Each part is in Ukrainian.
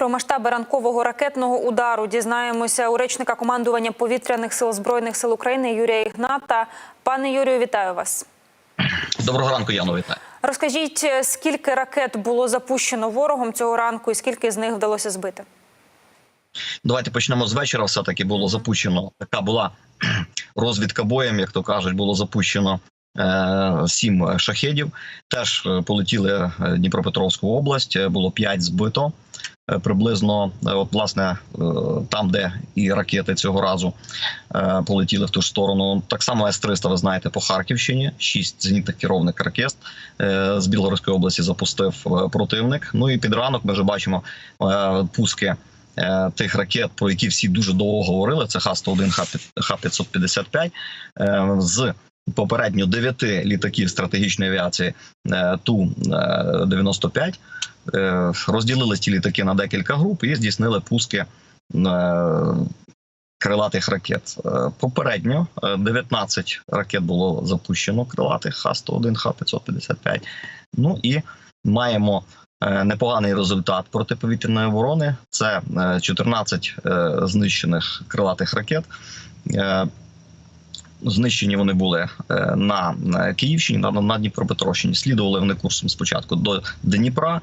Про масштаби ранкового ракетного удару дізнаємося у речника командування повітряних сил збройних сил України Юрія Ігната. Пане Юрію, вітаю вас. Доброго ранку, Яно, вітаю. Розкажіть, скільки ракет було запущено ворогом цього ранку, і скільки з них вдалося збити? Давайте почнемо з вечора. Все таки було запущено. Така була розвідка боєм, як то кажуть, було запущено. е, Сім шахедів теж е, полетіли е, Дніпропетровську область. Було п'ять збито. Е, Приблизно, е, от власне, е, там, де і ракети цього разу полетіли в ту ж сторону. Так само С-300, ви знаєте, по Харківщині. Шість зенітних керовних ракет з Білгородської області запустив противник. Ну і під ранок ми вже бачимо пуски тих ракет, про які всі дуже довго говорили. Це Х-101, Х-555 е, з попередньо дев'яти літаків стратегічної авіації е, Ту-95. Е, Розділились ті літаки на декілька груп і здійснили пуски е, крилатих ракет. Е, Попередньо е, 19 ракет було запущено крилатих Х-101, Х-555. Ну і маємо непоганий результат протиповітряної оборони. Це е, 14 е, знищених крилатих ракет. Знищені вони були е, на Київщині, на, на Дніпропетровщині. Слідували вони курсом спочатку до Дніпра,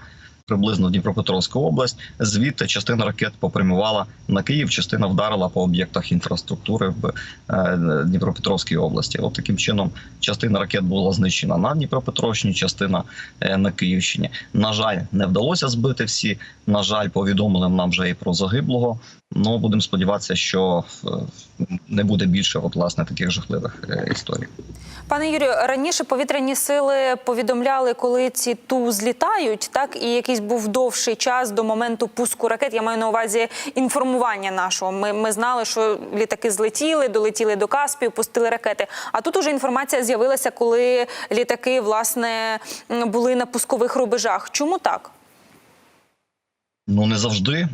приблизно Дніпропетровська область. Звідти частина ракет попрямувала на Київ, частина вдарила по об'єктах інфраструктури в е, Дніпропетровській області. От таким чином, частина ракет була знищена на Дніпропетровщині, частина е, на Київщині. На жаль, не вдалося збити всі. На жаль, повідомили нам вже і про загиблого. Ну будемо сподіватися, що е, не буде більше от, власне таких жахливих історій. Пане Юрію, раніше повітряні сили повідомляли, коли ці ту злітають, так і якийсь був довший час до моменту пуску ракет. Я маю на увазі інформування нашого. Ми, ми знали, що літаки злетіли, долетіли до Каспію, пустили ракети. А тут уже інформація з'явилася, коли літаки власне були на пускових рубежах. Чому так? Ну не завжди е,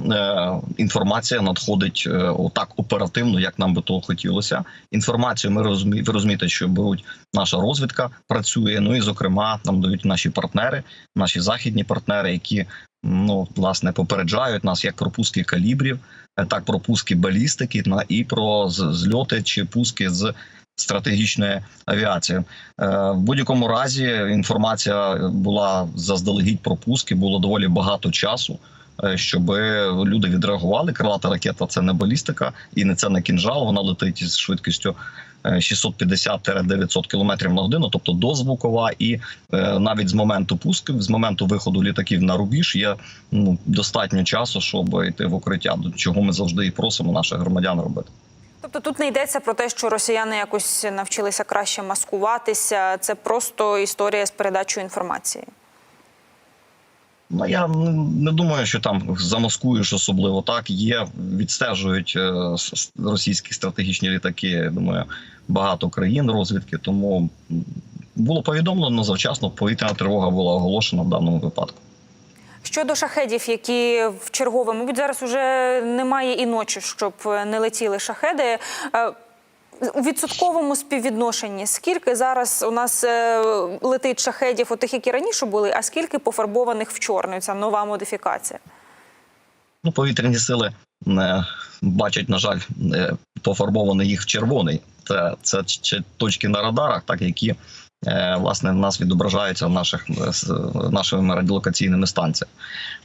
інформація надходить е, отак оперативно, як нам би того хотілося. Інформацію ми розумі, ви розумієте, що беруть наша розвідка, працює. Ну і зокрема, нам дають наші партнери, наші західні партнери, які ну власне попереджають нас як про пуски калібрів, е, так про пуски балістики, на і про зльоти чи пуски з. Стратегічної авіації Е, в будь-якому разі інформація була заздалегідь про пуски. Було доволі багато часу щоб люди відреагували. Крилата ракета це не балістика і не це не кінжал. Вона летить із швидкістю е, 650-900 км на годину, тобто дозвукова, і е, навіть з моменту пуску, з моменту виходу літаків на рубіж є ну достатньо часу, щоб йти в укриття. До чого ми завжди і просимо наших громадян робити. Тобто тут не йдеться про те, що росіяни якось навчилися краще маскуватися. Це просто історія з передачою інформації. Ну я не- думаю, що там замаскуєш особливо так. Є відстежують е, російські стратегічні літаки. Думаю, багато країн розвідки. Тому було повідомлено завчасно. Повітряна тривога була оголошена в даному випадку. Щодо шахедів, які в чергове, мабуть, зараз уже немає і ночі, щоб не летіли шахеди. У відсотковому співвідношенні скільки зараз у нас е, летить шахедів, отих, які раніше були, а скільки пофарбованих в чорний? Ця нова модифікація. Ну, повітряні сили не бачать, на жаль, е, пофарбований їх в червоний. Це, це точки на радарах, так які власне в нас відображаються в наших е, нашими радіолокаційними станціями.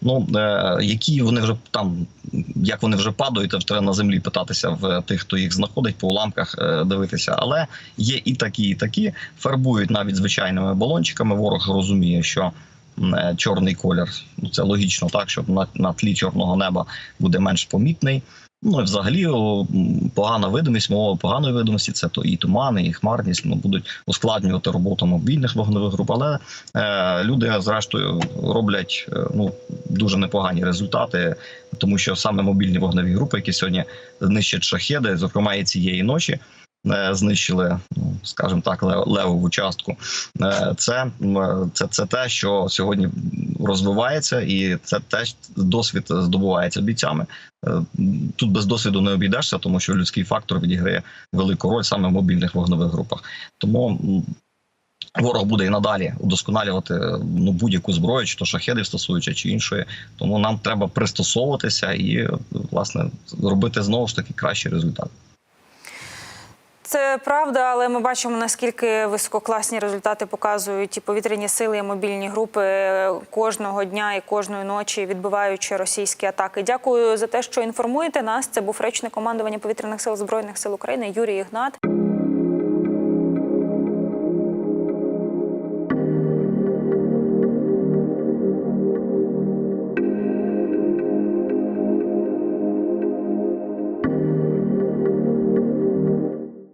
Ну е, які вони вже там, як вони вже падають, то треба на землі питатися в тих, хто їх знаходить по уламках, е, дивитися. Але є і такі, і такі фарбують навіть звичайними балончиками. Ворог розуміє, що е, чорний колір. Ну це логічно, так щоб на, на тлі чорного неба буде менш помітний. Ну і взагалі погана видимість, мова поганої видимості це то і тумани, і хмарність ну, будуть ускладнювати роботу мобільних вогневих груп. Але е, люди, зрештою, роблять е, ну дуже непогані результати, тому що саме мобільні вогневі групи, які сьогодні нищать шахеди, зокрема і цієї ночі. Е, Знищили, ну скажімо так, лев- левову частку. Е, Це, це, це те, що сьогодні розвивається, і це теж досвід здобувається бійцями. Е, Тут без досвіду не обійдешся, тому що людський фактор відіграє велику роль саме в мобільних вогневих групах. Тому Ворог буде і надалі удосконалювати ну будь-яку зброю, чи то шахедів стосуючи, чи іншої. Тому нам треба пристосовуватися і власне робити знову ж таки кращий результат. Це правда, але ми бачимо наскільки висококласні результати показують і повітряні сили, і мобільні групи кожного дня і кожної ночі, відбиваючи російські атаки. Дякую за те, що інформуєте нас. Це був речник командування повітряних сил збройних сил України Юрій Ігнат.